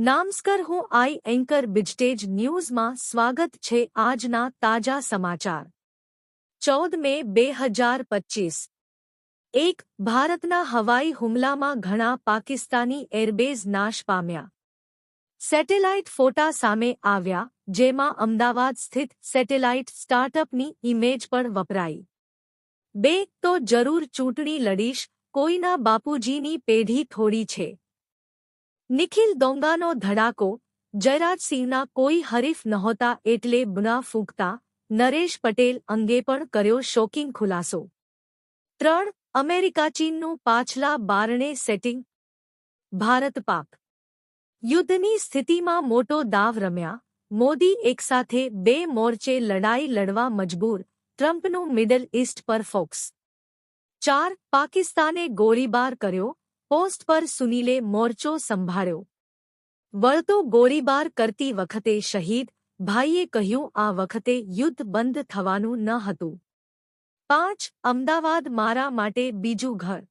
નામસ્કર હું આઈ એન્કર બિજટેજ ન્યૂઝમાં સ્વાગત છે આજના તાજા સમાચાર. ચૌદ મે બે હજાર પચીસ. એક, ભારતના હવાઈ હુમલામાં ઘણા પાકિસ્તાની એરબેઝ નાશ પામ્યા. સેટેલાઇટ ફોટા સામે આવ્યા, જેમાં અમદાવાદ સ્થિત સેટેલાઇટ સ્ટાર્ટઅપની ઇમેજ પણ વપરાઈ. બે, તો જરૂર ચૂંટણી લડીશ, કોઈના બાપુજીની પેઢી થોડી છે. નિખિલ દોંગાનો ધડાકો જયરાજસિંહના કોઈ હરીફ નહોતા એટલે બુના ફૂંકતા, નરેશ પટેલ અંગે પણ કર્યો શોકિંગ ખુલાસો. ત્રણ, અમેરિકા ચીનનું પાછલા બારણે સેટિંગ. ભારત પાક. યુદ્ધની સ્થિતિમાં મોટો દાવ રમ્યા, મોદી એકસાથે બે મોરચે લડાઈ લડવા મજબૂર, ટ્રમ્પનું મિડલ ઇસ્ટ પર ફોક્સ. ચાર, પાકિસ્તાને ગોળીબાર કર્યો પોસ્ટ પર સુનીલે મોરચો સંભાળ્યો. વળતો ગોળીબાર કરતી વખતે શહીદ ભાઈએ કહ્યું, આ વખતે યુદ્ધ બંધ થવાનું ન હતું. પાંચ અમદાવાદ મારા માટે બીજું ઘર.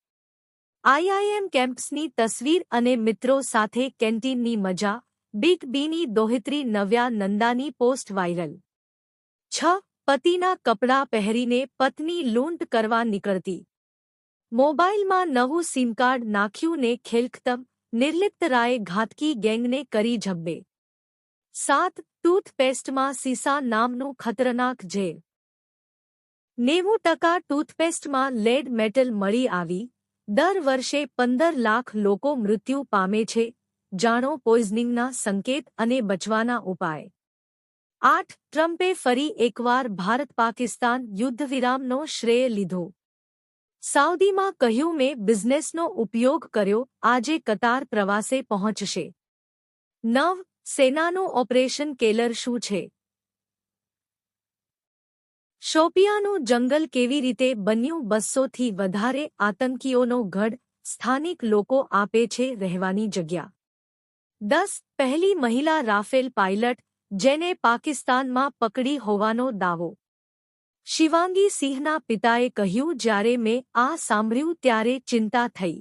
આઈઆઈએમ કેમ્પસની તસવીર અને મિત્રો સાથે કેન્ટીનની મજા, બિગ બીની દોહિત્રી નવ્યા નંદાની પોસ્ટ વાયરલ. છ પતિના કપડાં પહેરીને પત્ની લૂંટ કરવા નીકળતી. મોબાઈલમાં નવું સિમ કાર્ડ નાખ્યું ને ખેલખતમ, નિર્લિપ્ત રાયે ઘાતકી ગેંગને કરી ઝબ્બે સાત, ટૂથપેસ્ટમાં સીસા નામનું ખતરનાક ઝેર નેવું ટકા ટૂથપેસ્ટમાં લેડ મેટલ મળી આવી. દર વર્ષે પંદર લાખ લોકો મૃત્યુ પામે છે. જાણો પોઈઝનિંગના સંકેત અને બચવાના ઉપાય. આઠ, ટ્રમ્પે ફરી એકવાર ભારત પાકિસ્તાન યુદ્ધવિરામનો શ્રેય લીધો. સાઉદીમાં કહ્યું મેં બિઝનેસનો ઉપયોગ કર્યો, આજે કતાર પ્રવાસે પહોંચશે. નવ, સેનાનું ઓપરેશન કેલર શું છે? શોપિયાનું જંગલ કેવી રીતે બન્યું? બસોથી વધારે આતંકીઓનો ગઢ સ્થાનિક લોકો આપે છે રહેવાની જગ્યા. દસ, પહેલી મહિલા રાફેલ પાયલટ, જેને પાકિસ્તાનમાં પકડી હોવાનો દાવો. શિવાંગી સિંહના પિતાએ કહ્યું જ્યારે મેં આ સાંભળ્યું ત્યારે ચિંતા થઈ.